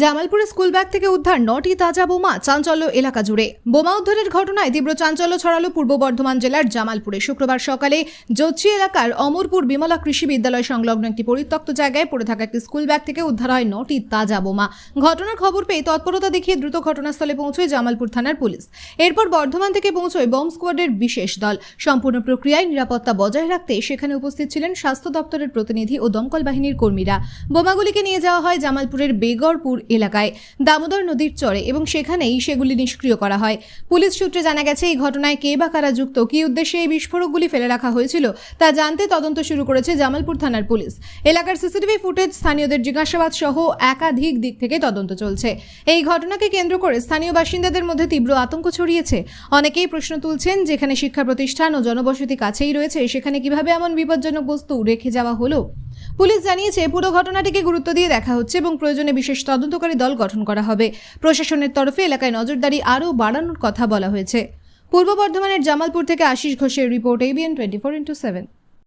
জামালপুরে school bag থেকে উদ্ধার নটি তাজা বোমা চাঞ্চল্য এলাকা জুড়ে। বোমা উদ্ধারের ঘটনায় তীব্র চাঞ্চল্য ছড়ালো পূর্ব বর্ধমান জেলার জামালপুরে। শুক্রবার সকালে জচ্চি এলাকার অমরপুর বিমলা কৃষি বিদ্যালয় সংলগ্ন একটি পরিত্যক্ত জায়গায় পড়ে থাকা একটি স্কুল ব্যাগ থেকে উদ্ধার হয় নটি তাজা বোমা। ঘটনার খবর পেয়ে তৎপরতা দেখিয়ে দ্রুত ঘটনাস্থলে পৌঁছয় জামালপুর থানার পুলিশ। এরপর বর্ধমান থেকে পৌঁছয় বম স্কোয়াডের বিশেষ দল। সম্পূর্ণ প্রক্রিয়ায় নিরাপত্তা বজায় রাখতে সেখানে উপস্থিত ছিলেন স্বাস্থ্য দপ্তরের প্রতিনিধি ও দমকল বাহিনীর কর্মীরা। বোমাগুলিকে নিয়ে যাওয়া হয় জামালপুরের বেগরপুর এলাকায়। দামোদর নদীর চরে এবং সেখানেই সেগুলি নিষ্ক্রিয় করা হয়। পুলিশ সূত্রে জানা গেছে, এই ঘটনায় কে বা কারা যুক্ত, কী উদ্দেশ্যে এই বিস্ফোরকগুলি ফেলে রাখা হয়েছিল, তা জানতে তদন্ত শুরু করেছে জামালপুর থানার পুলিশ। এলাকার সিসিটিভি ফুটেজ, স্থানীয়দের জিজ্ঞাসাবাদ সহ একাধিক দিক থেকে তদন্ত চলছে। এই ঘটনাকে কেন্দ্র করে স্থানীয় বাসিন্দাদের মধ্যে তীব্র আতঙ্ক ছড়িয়েছে। অনেকেই প্রশ্ন তুলছেন, যেখানে শিক্ষা প্রতিষ্ঠান ও জনবসতি কাছেই রয়েছে, সেখানে কীভাবে এমন বিপজ্জনক বস্তু রেখে যাওয়া হলো? পুলিশ জানিয়েছে, পুরো ঘটনাটিকে গুরুত্ব দিয়ে দেখা হচ্ছে এবং প্রয়োজনে বিশেষ তদন্তকারী দল গঠন করা হবে। প্রশাসনের তরফে এলাকায় নজরদারি আরও বাড়ানোর কথা বলা হয়েছে। পূর্ব বর্ধমানের জামালপুর থেকে আশিস ঘোষের report ABN twenty four into seven